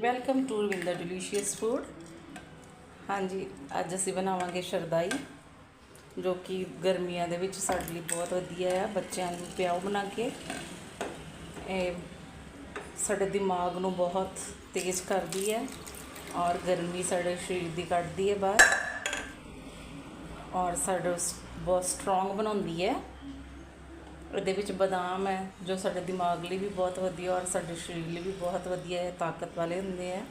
Welcome to Ravinder delicious food ਹਾਂਜੀ, ਅੱਜ ਅਸੀਂ ਬਣਾਵਾਂਗੇ ਸ਼ਰਦਾਈ, ਜੋ ਕਿ ਗਰਮੀਆਂ ਦੇ ਵਿੱਚ ਸਾਡੇ ਲਈ ਬਹੁਤ ਵਧੀਆ ਆ, ਬੱਚਿਆਂ ਨੂੰ ਪਿਆਓ ਬਣਾ ਕੇ। ਇਹ ਸਾਡੇ ਦਿਮਾਗ ਨੂੰ ਬਹੁਤ ਤੇਜ਼ ਕਰਦੀ ਹੈ ਔਰ ਗਰਮੀ ਸਾਡੇ ਸਰੀਰ ਦੀ ਕੱਢਦੀ ਹੈ ਬਾਹਰ। ਔਰ ਸਾਡਾ ਬਹੁਤ ਸਟਰੋਂਗ ਬਣਾਉਂਦੀ ਹੈ ਇਹਦੇ ਵਿੱਚ ਬਦਾਮ ਹੈ, ਜੋ ਸਾਡੇ ਦਿਮਾਗ ਲਈ ਵੀ ਬਹੁਤ ਵਧੀਆ ਔਰ ਸਾਡੇ ਸਰੀਰ ਲਈ ਵੀ ਬਹੁਤ ਵਧੀਆ ਹੈ, ਤਾਕਤ ਵਾਲੇ ਹੁੰਦੇ ਹੈ।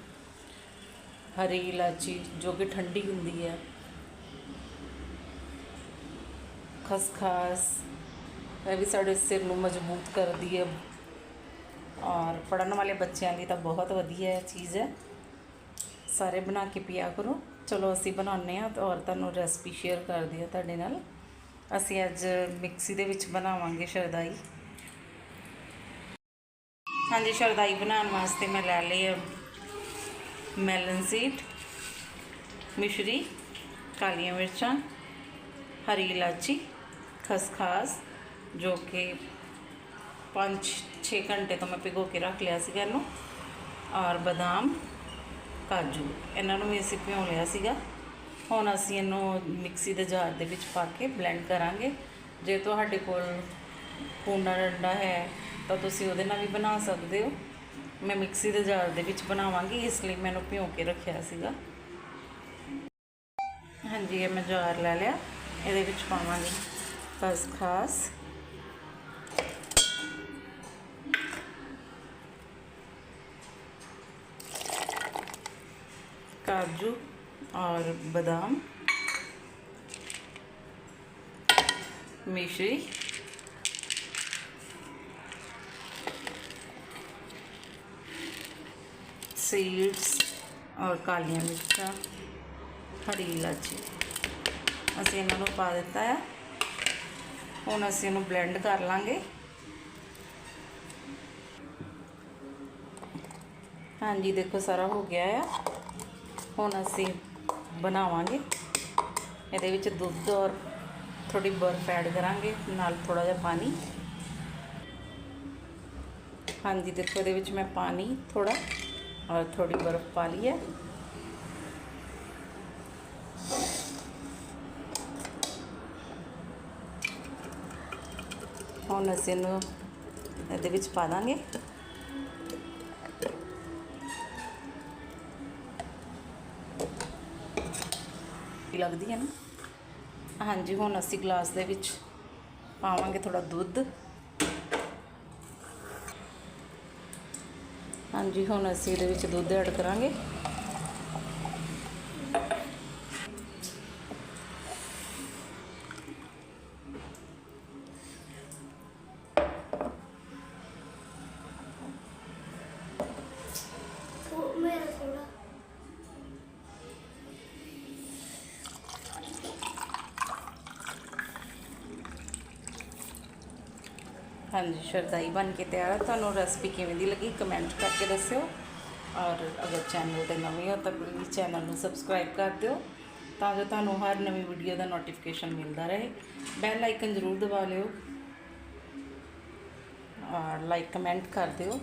ਹਰੀ ਇਲਾਚੀ, ਜੋ ਕਿ ਠੰਡੀ ਹੁੰਦੀ ਹੈ। ਖਸਖਾਸ, ਇਹ ਵੀ ਸਾਡੇ ਸਿਰ ਨੂੰ ਮਜ਼ਬੂਤ ਕਰਦੀ ਹੈ। ਔਰ ਪੜਨ ਵਾਲੇ ਬੱਚਿਆਂ ਲਈ ਤਾਂ ਬਹੁਤ ਵਧੀਆ ਹੈ ਚੀਜ਼ ਹੈ। ਸਾਰੇ ਬਣਾ ਕੇ ਪੀਆ ਕਰੋ। ਚਲੋ, ਅਸੀਂ ਬਣਾਉਂਦੇ ਹਾਂ ਔਰ ਤੁਹਾਨੂੰ ਰੈਸਪੀ ਸ਼ੇਅਰ ਕਰਦੀ ਹਾਂ ਤੁਹਾਡੇ ਨਾਲ। ਅਸੀਂ ਅੱਜ ਮਿਕਸੀ ਦੇ ਵਿੱਚ ਬਣਾਵਾਂਗੇ ਸ਼ਰਦਾਈ। ਹਾਂਜੀ, ਸ਼ਰਦਾਈ ਬਣਾਉਣ ਵਾਸਤੇ ਮੈਂ ਲੈ ਲਈ ਹੈ ਮੈਲਨ ਸੀਡ ਮਿਸ਼ਰੀ, ਕਾਲੀਆਂ ਮਿਰਚਾਂ, ਹਰੀ ਇਲਾਚੀ, ਖਸਖਾਸ, ਜੋ ਕਿ 5-6 ਘੰਟੇ ਤੋਂ ਮੈਂ ਭਿਗੋ ਕੇ ਰੱਖ ਲਿਆ ਸੀਗਾ ਇਹਨੂੰ। ਔਰ ਬਦਾਮ, ਕਾਜੂ, ਇਹਨਾਂ ਨੂੰ ਵੀ ਅਸੀਂ ਭਿਉਂ ਲਿਆ ਸੀਗਾ। ਹੁਣ ਅਸੀਂ ਇਹਨੂੰ ਮਿਕਸੀ ਦੇ ਜਾਰ ਦੇ ਵਿੱਚ ਪਾ ਕੇ ਬਲੈਂਡ ਕਰਾਂਗੇ। ਜੇ ਤੁਹਾਡੇ ਕੋਲ ਕੂੰਡਾ ਡੰਡਾ ਹੈ, ਤਾਂ ਤੁਸੀਂ ਉਹਦੇ ਨਾਲ ਵੀ ਬਣਾ ਸਕਦੇ ਹੋ। ਮੈਂ ਮਿਕਸੀ ਦੇ ਜਾਰ ਦੇ ਵਿੱਚ ਬਣਾਵਾਂਗੀ, ਇਸ ਲਈ ਮੈਨੂੰ ਭਿਉਂ ਕੇ ਰੱਖਿਆ ਸੀਗਾ। ਹਾਂਜੀ, ਇਹ ਮੈਂ ਜਾਰ ਲੈ ਲਿਆ। ਇਹਦੇ ਵਿੱਚ ਪਾਵਾਂਗੀ ਬਸ ਖਾਸ। ਕਾਜੂ। और बादाम मिश्री सीड्स और ਕਾਲੀਆਂ ਮਿਰਚਾਂ ਹਰੀ ਇਲਾਚੀ ਅਸੀਂ ਇਹਨਾਂ ਨੂੰ ਪਾ ਦਿੱਤਾ ਹੈ ਹੁਣ ਅਸੀਂ ਇਹਨੂੰ ਬਲੈਂਡ ਕਰ ਲਾਂਗੇ ਹਾਂਜੀ ਦੇਖੋ ਸਾਰਾ ਹੋ ਗਿਆ ਆ ਹੁਣ ਅਸੀਂ ਬਣਾਵਾਂਗੇ। ਇਹਦੇ ਵਿੱਚ ਦੁੱਧ ਔਰ ਥੋੜੀ ਬਰਫ਼ ਐਡ ਕਰਾਂਗੇ, ਨਾਲ ਥੋੜਾ ਜਿਹਾ ਪਾਣੀ। ਹਾਂਜੀ, ਦੇਖੋ ਇਹਦੇ ਵਿੱਚ ਮੈਂ ਪਾਣੀ ਥੋੜਾ ਔਰ ਥੋੜੀ ਬਰਫ਼ ਪਾ ਲਈ ਹੈ। ਹੁਣ ਅਸੀਂ ਇਹਨੂੰ ਇਹਦੇ ਵਿੱਚ ਪਾ ਦਾਂਗੇ। ਲੱਗਦੀ ਹੈ ਨਾ। ਹਾਂਜੀ, ਹੁਣ ਅਸੀਂ ਗਲਾਸ ਦੇ ਵਿੱਚ ਪਾਵਾਂਗੇ ਥੋੜਾ ਦੁੱਧ। ਹਾਂਜੀ, ਹੁਣ ਅਸੀਂ ਇਹਦੇ ਵਿੱਚ ਦੁੱਧ ਐਡ ਕਰਾਂਗੇ। ਹਾਂਜੀ ਸ਼ਰਦਾਈ ਬਣ ਕੇ ਤਿਆਰ ਹੈ ਤੁਹਾਨੂੰ ਰੈਸਪੀ ਕਿਵੇਂ ਦੀ ਲੱਗੀ ਕਮੈਂਟ ਕਰਕੇ ਦੱਸਿਓ। ਔਰ ਅਗਰ ਚੈਨਲ ਤੇ ਨਵੇਂ ਹੋ ਤਾਂ ਪਲੀਜ਼ ਚੈਨਲ ਨੂੰ ਸਬਸਕ੍ਰਾਈਬ ਕਰ ਦਿਓ ਤਾਂ ਜੋ ਤੁਹਾਨੂੰ ਹਰ ਨਵੀਂ ਵੀਡੀਓ ਦਾ ਨੋਟੀਫਿਕੇਸ਼ਨ ਮਿਲਦਾ ਰਹੇ। ਬੈਲ ਆਈਕਨ ਜ਼ਰੂਰ ਦਬਾ ਲਿਓ। ਔਰ ਲਾਈਕ ਕਮੈਂਟ ਕਰ ਦਿਓ।